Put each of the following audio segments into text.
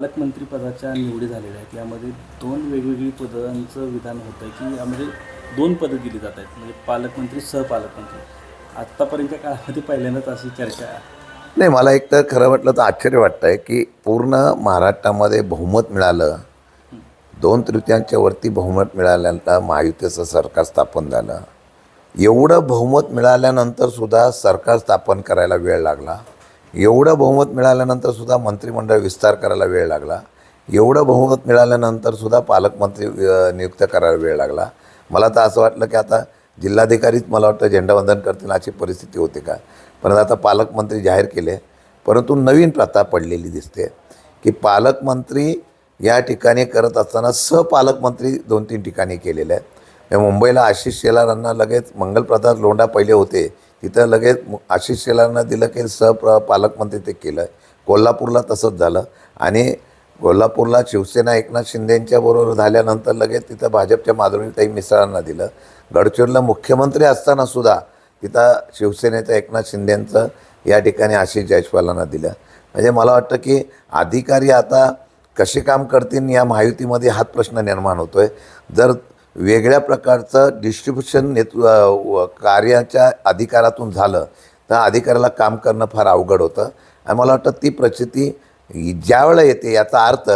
पालकमंत्रीपदाच्या निवडी झालेल्या आहेत. यामध्ये दोन वेगवेगळी पदांचं विधान होतं आहे की यामध्ये दोन पदं दिली जात आहेत. म्हणजे पालकमंत्री सहपालकमंत्री. आत्तापर्यंतच्या काळामध्ये पहिल्यांदाच अशी चर्चा नाही मला एक तर खरं म्हटलं तर आश्चर्य वाटतं आहे की पूर्ण महाराष्ट्रामध्ये बहुमत मिळालं. दोन तृतीयांच्या वरती बहुमत मिळाल्यानंतर महायुतीचं सरकार स्थापन झालं. एवढं बहुमत मिळाल्यानंतर सुद्धा सरकार स्थापन करायला वेळ लागला. एवढं बहुमत मिळाल्यानंतर सुद्धा मंत्रिमंडळ विस्तार करायला वेळ लागला. एवढं बहुमत मिळाल्यानंतर सुद्धा पालकमंत्री नियुक्त करायला वेळ लागला. मला तर असं वाटलं की आता जिल्हाधिकारीच मला वाटतं झेंडावंदन करतील अशी परिस्थिती होती का? परंतु आता पालकमंत्री जाहीर केले. परंतु नवीन प्रथा पडलेली दिसते की पालकमंत्री या ठिकाणी करत असताना सहपालकमंत्री दोन तीन ठिकाणी केलेले आहेत. मुंबईला आशिष शेलारांना लगेच मंगलप्रसाद लोंढा पहिले होते. तिथं लगेच आशिष शेलारांना दिलं की सह पालकमंत्री ते केलं. कोल्हापूरला तसंच झालं. आणि कोल्हापूरला शिवसेना एकनाथ शिंदेंच्या बरोबर झाल्यानंतर लगेच तिथं भाजपच्या माधुरीताई मिसळांना दिलं. गडचिरोलीला मुख्यमंत्री असताना सुद्धा तिथं शिवसेनेचं एकनाथ शिंदेंचं या ठिकाणी आशिष जयस्वालांना दिलं. म्हणजे मला वाटतं की अधिकारी आता कसे काम करतील या महायुतीमध्ये हाच प्रश्न निर्माण होतो आहे जर वेगळ्या प्रकारचं डिस्ट्रीब्युशन नेतृ कार्याच्या अधिकारातून झालं तर अधिकाऱ्याला काम करणं फार अवघड होतं. आणि मला वाटतं ती प्रचिती ज्यावेळेला येते याचा अर्थ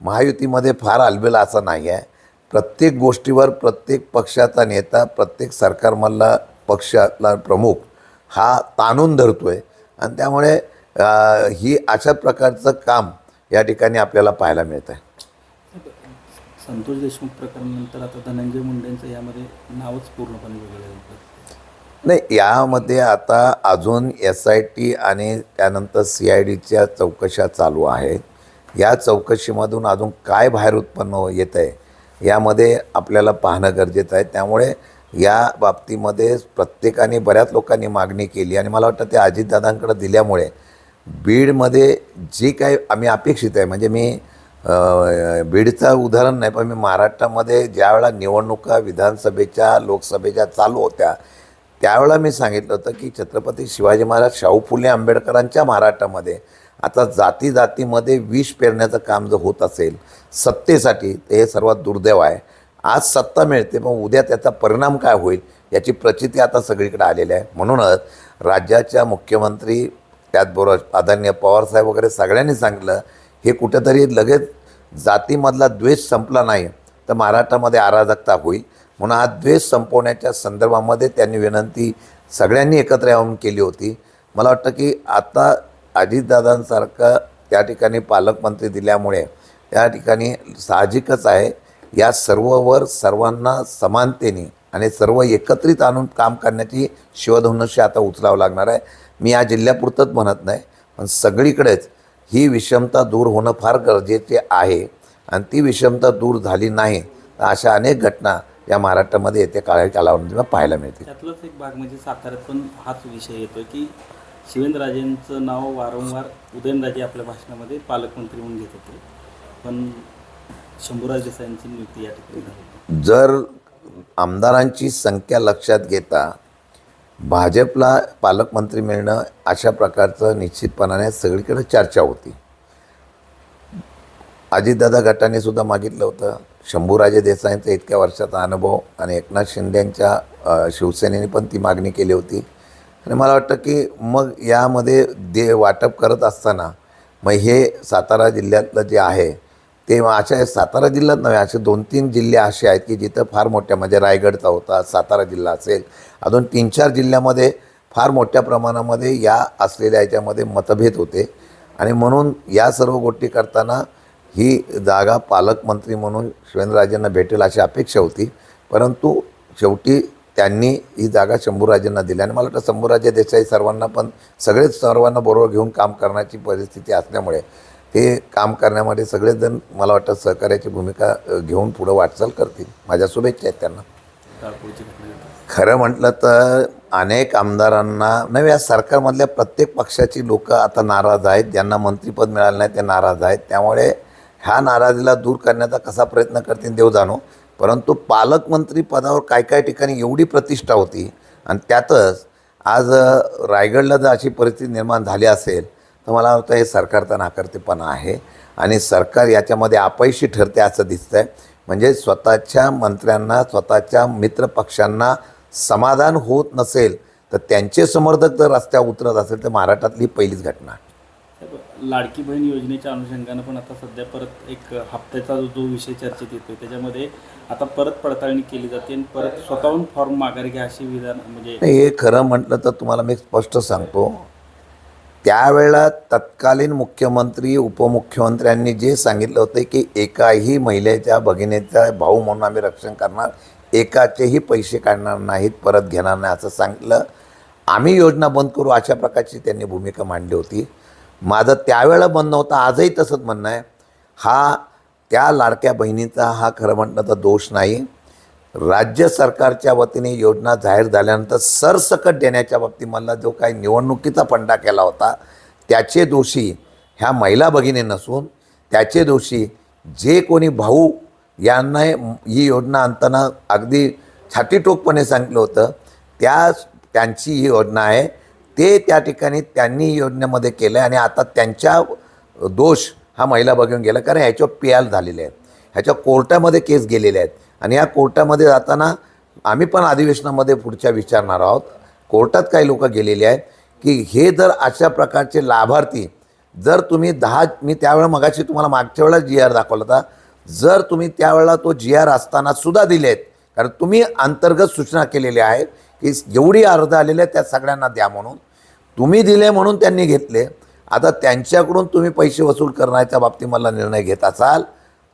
महायुतीमध्ये फार आलबेला असा नाही आहे. प्रत्येक गोष्टीवर प्रत्येक पक्षाचा नेता प्रत्येक सरकारमधला पक्षातला प्रमुख हा ताणून धरतो आहे आणि त्यामुळे ही अशा प्रकारचं काम या ठिकाणी आपल्याला पाहायला मिळतं आहे संतोष देशमुख प्रकरणानंतर आता धनंजय मुंडेंचं यामध्ये नावच पूर्णपणे वेगळं होतं नाही यामध्ये आता अजून एस आय टी आणि त्यानंतर सी आय डीच्या चौकशा चालू आहेत. या चौकशीमधून अजून काय बाहेर उत्पन्न येत आहे यामध्ये आपल्याला पाहणं गरजेचं आहे. त्यामुळे या बाबतीमध्ये प्रत्येकाने बऱ्याच लोकांनी मागणी केली आणि मला वाटतं ते अजितदादांकडे दिल्यामुळे बीडमध्ये जी काही आम्ही अपेक्षित आहे म्हणजे मी बीडचं उदाहरण नाही पण मी महाराष्ट्रामध्ये ज्यावेळा निवडणुका विधानसभेच्या लोकसभेच्या चालू होत्या त्यावेळा मी सांगितलं होतं की छत्रपती शिवाजी महाराज शाहू फुले आंबेडकरांच्या महाराष्ट्रामध्ये आता जाती जातीमध्ये विष पेरण्याचं काम जर होत असेल सत्तेसाठी ते हे सर्वात दुर्दैव आहे. आज सत्ता मिळते पण उद्या त्याचा परिणाम काय होईल याची प्रचिती आता सगळीकडे आलेली आहे. म्हणूनच राज्याच्या मुख्यमंत्री त्याचबरोबर आदरणीय पवारसाहेब वगैरे सगळ्यांनी सांगितलं हे कुठेतरी लगेच जातीमधला द्वेष संपला नाही तर महाराष्ट्रामध्ये अराजकता होईल. म्हणून हा द्वेष संपवण्याच्या संदर्भामध्ये त्यांनी विनंती सगळ्यांनी एकत्र येऊन केली होती. मला वाटतं की आता अजितदादांसारखं त्या ठिकाणी पालकमंत्री दिल्यामुळे त्या ठिकाणी साहजिकच आहे. या सर्ववर सर्वांना समानतेने आणि सर्व एकत्रित आणून काम करण्याची शिवधनुष्य आता उचलावं लागणार आहे. मी या जिल्ह्यापुरतंच म्हणत नाही पण सगळीकडेच ही विषमता दूर होणं फार गरजेचे आहे. आणि ती विषमता दूर झाली नाही तर अशा अनेक घटना या महाराष्ट्रामध्ये येत्या काळी कालावधीमध्ये पाहायला मिळतील. त्यातलाच एक भाग म्हणजे साताऱ्यात पण हाच विषय येतोय की शिवेंद्रराजेंचं नाव वारंवार उदयनराजे आपल्या भाषणामध्ये पालकमंत्री म्हणून घेत होते. पण शंभूराज देसाईंची नियुक्ती या ठिकाणी जर आमदारांची संख्या लक्षात घेता भाजपला पालकमंत्री मिळणं अशा प्रकारचं निश्चितपणाने सगळीकडे चर्चा होती. अजितदादा गटाने सुद्धा मागितलं होतं. शंभूराजे देसाईंचा इतक्या वर्षाचा अनुभव आणि एकनाथ शिंदेंच्या शिवसेनेने पण ती मागणी केली होती. आणि मला वाटतं की मग यामध्ये दे वाटप करत असताना मग हे सातारा जिल्ह्यातलं जे आहे ते अशा सातारा जिल्ह्यात नव्हे असे दोन तीन जिल्हे असे आहेत की जिथं फार मोठ्या म्हणजे रायगडचा होता सातारा जिल्हा असेल अजून तीन चार जिल्ह्यामध्ये फार मोठ्या प्रमाणामध्ये या असलेल्या याच्यामध्ये मतभेद होते. आणि म्हणून या सर्व गोष्टी करताना ही जागा पालकमंत्री म्हणून शिवेंद्रराजेंना भेटेल अशी अपेक्षा होती. परंतु शेवटी त्यांनी ही जागा शंभूराजेंना दिली. आणि मला वाटतं शंभूराजे देसाई सर्वांना पण सगळेच सर्वांना बरोबर घेऊन काम करण्याची परिस्थिती असल्यामुळे ते काम करण्यामध्ये सगळेजण मला वाटतं सहकार्याची भूमिका घेऊन पुढं वाटचाल करतील. माझ्या शुभेच्छा आहेत त्यांना. खरं म्हटलं तर अनेक आमदारांना नव्हे या सरकारमधल्या प्रत्येक पक्षाची लोक आता नाराज आहेत. ज्यांना मंत्रिपद मिळालं नाही ते नाराज आहेत. त्यामुळे ह्या नाराजीला दूर करण्याचा कसा प्रयत्न करतील देव जाणो. परंतु पालकमंत्री पदावर काय काय ठिकाणी एवढी प्रतिष्ठा होती आणि त्यातच आज रायगडला जर अशी परिस्थिती निर्माण झाली असेल तर मला वाटतं हे सरकारचा नाकर्तेपणा आहे. आणि सरकार याच्यामध्ये अपयशी ठरते असं दिसतंय. म्हणजे स्वतःच्या मंत्र्यांना स्वतःच्या मित्रपक्षांना समाधान होत नसेल तर त्यांचे समर्थक जर रस्त्यावर उतरत असेल तर महाराष्ट्रातली पहिलीच घटना. आहे. लाडकी बहीण योजनेच्या अनुषंगानं पण आता सध्या परत एक हप्त्याचा जो जो विषय चर्चेत येतोय. त्याच्यामध्ये आता परत पडताळणी केली जाते आणि परत स्वतःहून फॉर्म माघारी घ्या अशी विधान म्हणजे हे खरं म्हटलं तर तुम्हाला मी स्पष्ट सांगतो. त्यावेळेला तत्कालीन मुख्यमंत्री उपमुख्यमंत्र्यांनी जे सांगितलं होतं की एकाही महिलेच्या भगिनीचा भाऊ म्हणून आम्ही रक्षण करणार एकाचेही पैसे काढणार नाहीत परत घेणार नाही असं सांगितलं. आम्ही योजना बंद करू अशा प्रकारची त्यांनी भूमिका मांडली होती. माझं त्यावेळेला बंद नव्हतं आजही तसंच म्हणणं आहे. हा त्या लाडक्या बहिणीचा हा खरं म्हटलं तर दोष नाही. राज्य सरकारच्या वतीने योजना जाहीर झाल्यानंतर सरसकट देण्याच्या बाबतीमधला जो काही निवडणुकीचा फंडा केला होता त्याचे दोषी ह्या महिला भगिनी नसून त्याचे दोषी जे कोणी भाऊ यांना ही योजना आणताना अगदी छातीटोकपणे सांगितलं होतं त्या त्यांची ही योजना आहे. ते त्या ठिकाणी त्यांनी योजनेमध्ये केलं आहे आणि आता त्यांच्या दोष हा महिला बघून गेला कारण ह्याच्यावर पी आल झालेले आहेत. ह्याच्या कोर्टामध्ये केस गेलेले आहेत. आणि या कोर्टामध्ये जाताना आम्ही पण अधिवेशनामध्ये पुढच्या विचारणार आहोत. कोर्टात काही लोक गेलेले आहेत की हे जर अशा प्रकारचे लाभार्थी जर तुम्ही दहा मी त्यावेळेला मगाशी तुम्हाला मागच्या वेळेला जी आर दाखवला होता. जर तुम्ही त्यावेळेला तो जी आर असताना सुद्धा आहेत कारण तुम्ही अंतर्गत सूचना केलेल्या आहेत की जेवढी अर्ज आलेले आहेत त्या सगळ्यांना द्या म्हणून. तुम्ही दिले म्हणून त्यांनी घेतले. आता त्यांच्याकडून तुम्ही पैसे वसूल करण्याच्या बाबतीत मला निर्णय घेत असाल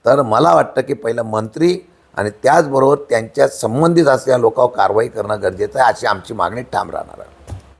तर मला वाटतं की पहिलं मंत्री आणि त्याचबरोबर त्यांच्या संबंधित असलेल्या लोकांवर कारवाई करणं गरजेचं आहे अशी आमची मागणी ठाम राहणार आहे.